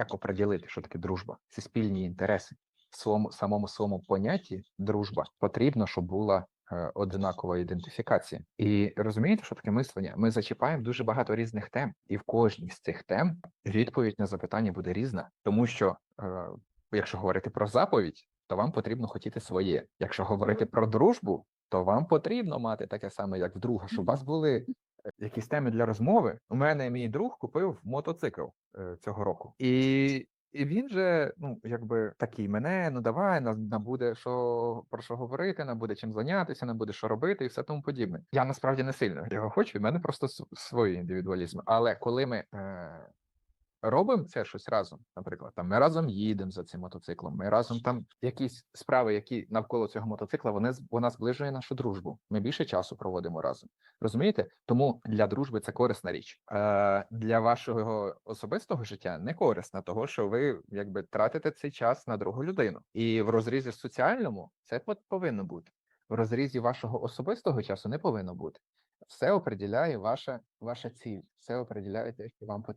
як оприділити, що таке дружба? Це спільні інтереси. В своєму самому своєму понятті дружба потрібно, щоб була е, одинакова ідентифікація. І розумієте, що таке мислення? Ми зачіпаємо дуже багато різних тем, і в кожній з цих тем відповідь на запитання буде різна, тому що е, якщо говорити про заповідь, то вам потрібно хотіти своє. Якщо говорити про дружбу, то вам потрібно мати таке саме, як в друга, щоб у вас були якісь теми для розмови. У мене мій друг купив мотоцикл е, цього року, і, і він же, ну якби такий мене, ну давай, нам, буде що про що говорити, нам буде чим зайнятися, нам буде що робити, і все тому подібне. Я насправді не сильно його хочу. і мене просто св- свої індивідуалізми. Але коли ми е, робимо це щось разом, наприклад, там ми разом їдемо за цим мотоциклом, ми разом там якісь справи, які навколо цього мотоцикла, вони вона зближує нашу дружбу. Ми більше часу проводимо разом. Розумієте? Тому для дружби це корисна річ. Е, для вашого особистого життя не корисна, того що ви якби тратите цей час на другу людину. І в розрізі соціальному це повинно бути. В розрізі вашого особистого часу не повинно бути. Все определяє ваша, ваша ціль, все определяє те, що вам потрібно.